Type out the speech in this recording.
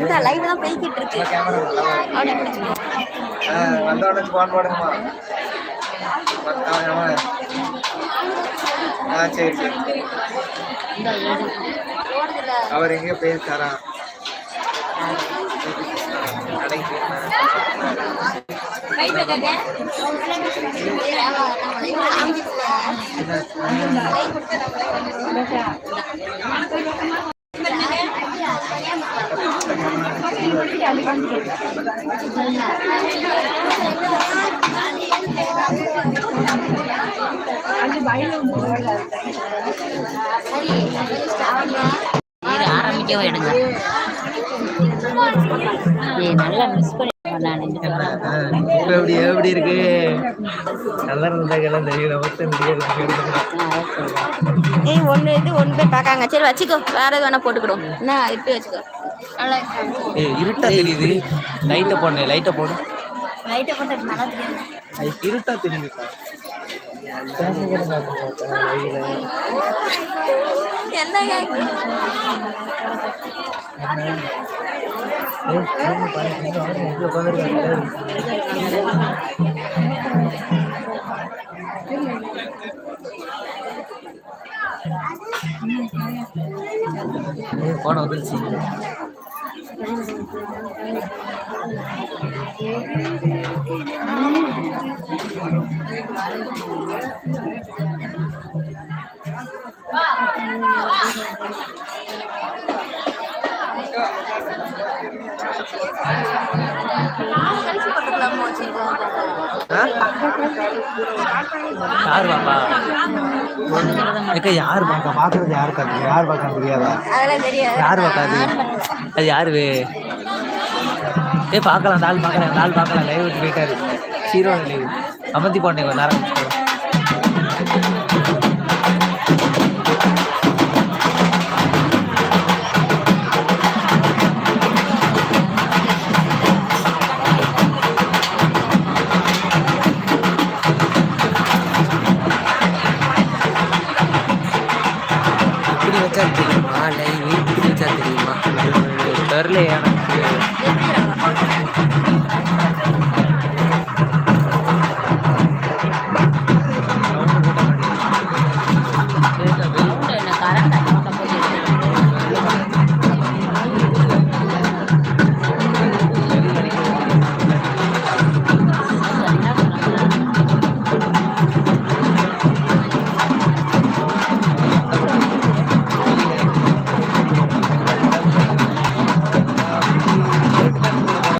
இந்த லைவ் தான் போய்கிட்டு இருக்கு. அப்படி பிடிச்சிக்கோ. போடுங்கம்மா அவன். ஆ சரி சரி. அவர் எங்கேயோ போயிருக்காரா? கடைக்கு. ஆரம்பிக்கவே எடுங்க. நல்லா மிஸ். இப்போ எப்படி எப்படி இருக்கு? நல்லா இருந்தாக்கெல்லாம் தெரியல ஏய் ஒன்று இது ஒன்று பேர் பார்க்காங்க. சரி வச்சுக்கோ. வேற எது வேணா போட்டுக்கிடும் என்ன இப்படி வச்சுக்கோ. நல்லா ஏய் இருட்டா தெரியுது. லைட்டை போடணும் லைட்டை போடு. லைட்டை போட்டு நல்லா தெரியும் அது இருட்டா தெரியுதுப்பா என்ன கேக்கு போன வந்துருச்சு கழிச்சு யார் பாப்பா ஏக்கா யார் பாக்கா பாக்குறது யார் காட்டு யார் பார்க்க தெரியாதா யார் பார்க்காது அது யாரு ஏ பார்க்கலாம் நாள் பார்க்கலாம் நாள் பார்க்கலாம் லைவ் விட்டு போயிட்டாரு ஹீரோ லைவ் அமர்த்தி போண்டே நேரம் இப்படி வச்சா